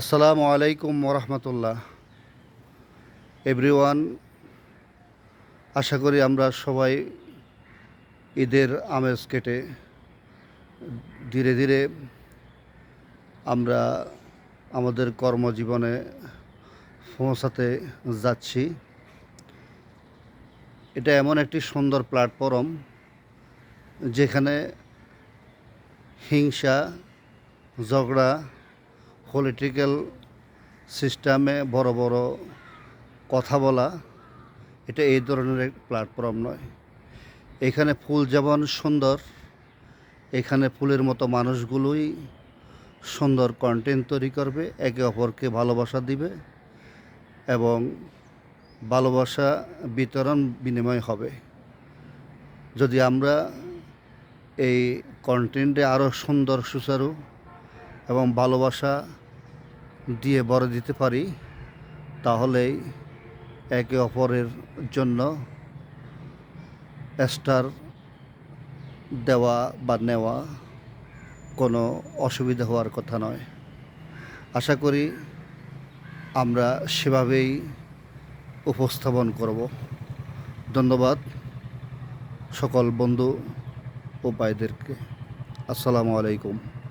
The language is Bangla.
আসসালামু আলাইকুম ওরহমতুল্লাহ। এভরিওয়ান, আশা করি আমরা সবাই ঈদের আমেজ কেটে ধীরে ধীরে আমরা আমাদের কর্মজীবনে পৌঁছাতে যাচ্ছি। এটা এমন একটি সুন্দর প্ল্যাটফর্ম যেখানে হিংসা, ঝগড়া পলিটিক্যাল সিস্টেমে বড় বড় কথা বলা, এটা এই ধরনের প্ল্যাটফর্ম নয়। এখানে ফুল যেমন সুন্দর, এখানে ফুলের মতো মানুষগুলোই সুন্দর কন্টেন্ট তৈরি করবে, একে অপরকে ভালোবাসা দিবে এবং ভালোবাসা বিতরণ বিনিময় হবে। যদি আমরা এই কন্টেন্টে আরও সুন্দর, সুচারু এবং ভালোবাসা দিয়ে বড় দিতে পারি, তাহলেই একে অপরের জন্য স্টার দেওয়া বা নেওয়া কোনো অসুবিধা হওয়ার কথা নয়। আশা করি আমরা সেভাবেই উপস্থাপন করব। ধন্যবাদ সকল বন্ধু ও ভাইদেরকে। আসসালামু আলাইকুম।